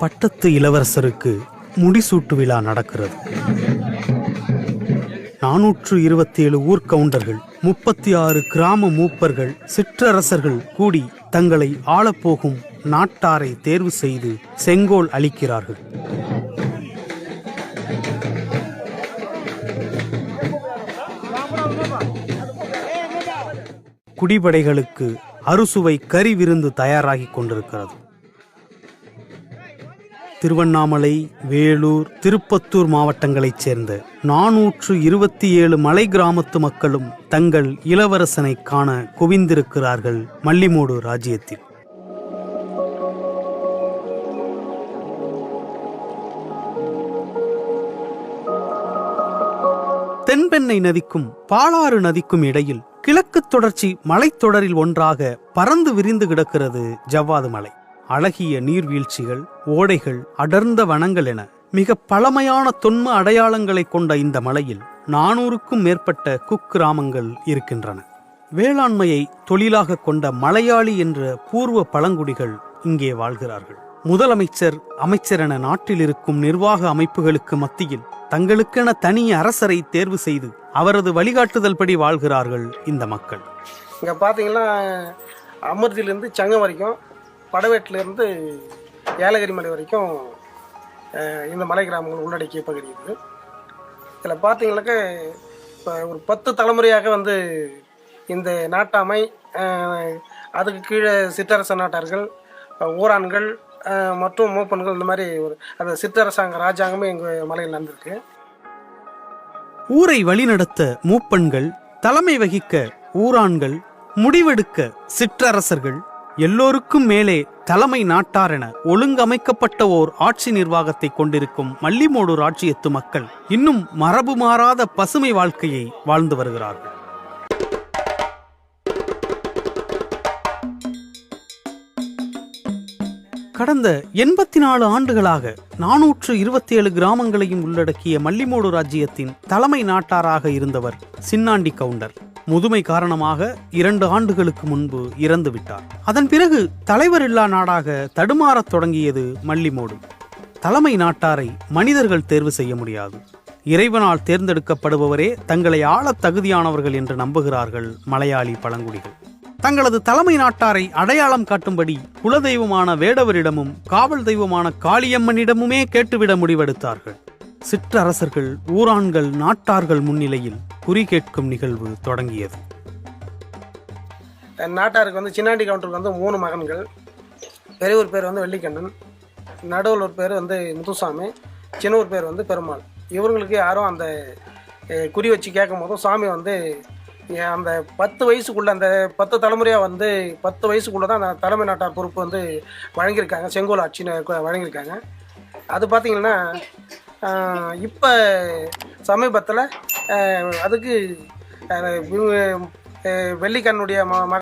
பட்டத்து இளவரசருக்கு முடிசூட்டு விழா நடக்கிறது. நானூற்று இருபத்தி ஏழு ஊர்கவுண்டர்கள் முப்பத்தி ஆறு கிராம மூப்பர்கள் சிற்றரசர்கள் கூடி தங்களை ஆளப்போகும் நாட்டாரை தேர்வு செய்து செங்கோல் அளிக்கிறார்கள். குடிபடைகளுக்கு அறுசுவை கறி விருந்து தயாராகிக் கொண்டிருக்கிறது. திருவண்ணாமலை வேலூர் திருப்பத்தூர் மாவட்டங்களைச் சேர்ந்த நாநூற்று இருபத்தி ஏழு மலை கிராமத்து மக்களும் தங்கள் இளவரசனை காண குவிந்திருக்கிறார்கள் மல்லிமூடு ராஜ்யத்தில். தென்பெண்ணை நதிக்கும் பாலாறு நதிக்கும் இடையில் கிழக்கு தொடர்ச்சி மலைத்தொடரில் ஒன்றாக பறந்து விரிந்து கிடக்கிறது ஜவ்வாது மலை. அழகிய நீர்வீழ்ச்சிகள் ஓடைகள் அடர்ந்த வனங்கள் என மிக பழமையான தொன்ம அடையாளங்களை கொண்ட இந்த மலையில் நானூறுக்கும் மேற்பட்ட குக்கிராமங்கள் இருக்கின்றன. வேளாண்மையை தொழிலாக கொண்ட மலையாளி என்ற பூர்வ பழங்குடிகள் இங்கே வாழ்கிறார்கள். முதலமைச்சர் அமைச்சர் என நாட்டில் இருக்கும் நிர்வாக அமைப்புகளுக்கு மத்தியில் தங்களுக்கென தனி அரசரை தேர்வு செய்து அவரது வழிகாட்டுதல் படி வாழ்கிறார்கள் இந்த மக்கள். இங்க பாத்தீங்கன்னா அமிர்திலேருந்து சங்கம் வரைக்கும் படவேட்டிலேருந்து ஏலகிரி மலை வரைக்கும் இந்த மலை கிராமங்கள் உள்ளடக்கிய பகுதி இது. இதில் பார்த்தீங்கன்னாக்க இப்போ ஒரு பத்து தலைமுறையாக வந்து இந்த நாட்டாமை அதுக்கு கீழே சிற்றரச நாட்டார்கள் ஊரான்கள் மற்றும் மூப்பன்கள் இந்த மாதிரி ஒரு அந்த சிற்றரசாங்க ராஜாங்கமே எங்கள் மலையில் நடந்திருக்கு. ஊரை வழிநடத்த மூப்பன்கள் தலைமை வகிக்க ஊரான்கள் முடிவெடுக்க சிற்றரசர்கள் எல்லோருக்கும் மேலே தலைமை நாட்டார் என ஒழுங்கமைக்கப்பட்ட ஓர் ஆட்சி நிர்வாகத்தை கொண்டிருக்கும் மல்லிமோடு ராஜ்யத்து மக்கள் இன்னும் மரபு மாறாத பசுமை வாழ்க்கையை வாழ்ந்து வருகிறார்கள். கடந்த எண்பத்தி நாலு ஆண்டுகளாக நானூற்று இருபத்தி ஏழு கிராமங்களையும் உள்ளடக்கிய மல்லிமோடு ராஜ்யத்தின் தலைமை நாட்டாராக இருந்தவர் சின்னாண்டி கவுண்டர். முதுமை காரணமாக இரண்டு ஆண்டுகளுக்கு முன்பு இறந்து விட்டார். அதன் பிறகு தலைவர் இல்லா நாடாக தடுமாறத் தொடங்கியது மல்லிமோடு தலைமை நாட்டாரை மனிதர்கள் தேர்வு செய்ய முடியாது. இறைவனால் தேர்ந்தெடுக்கப்படுபவரே தங்களை ஆளத் தகுதியானவர்கள் என்று நம்புகிறார்கள் மலையாளி பழங்குடிகள். தங்களது தலைமை நாட்டாரை அடையாளம் காட்டும்படி குலதெய்வமான வேடவரிடமும் காவல் தெய்வமான காளியம்மனிடமுமே கேட்டுவிட முடிவெடுத்தார்கள். சிற்றரசர்கள் ஊரான்கள் நாட்டார்கள் முன்னிலையில் குறி கேட்கும் நிகழ்வு தொடங்கியது. நாட்டாருக்கு வந்து சின்னாண்டி கவுண்டருக்கு வந்து மூணு மகன்கள். பெரியவர் பேர் வந்து வெள்ளிக்கண்ணன். நடுவில் ஒரு பேர் வந்து முத்துசாமி. சின்னவர் பேர் வந்து பெருமாள். இவங்களுக்கு யாரும் அந்த குறி வச்சு கேட்கும் போதும் சாமி வந்து அந்த பத்து வயசுக்குள்ள அந்த பத்து தலைமுறையாக வந்து பத்து வயசுக்குள்ள தான் அந்த தலைமை நாட்டார் பொறுப்பு வந்து வழங்கியிருக்காங்க. செங்கோல் ஆட்சின்னு வழங்கியிருக்காங்க. அது பார்த்தீங்கன்னா இப்போ சமீபத்தில் அதுக்கு இவங்க வெள்ளிக்கண்ணுடைய ம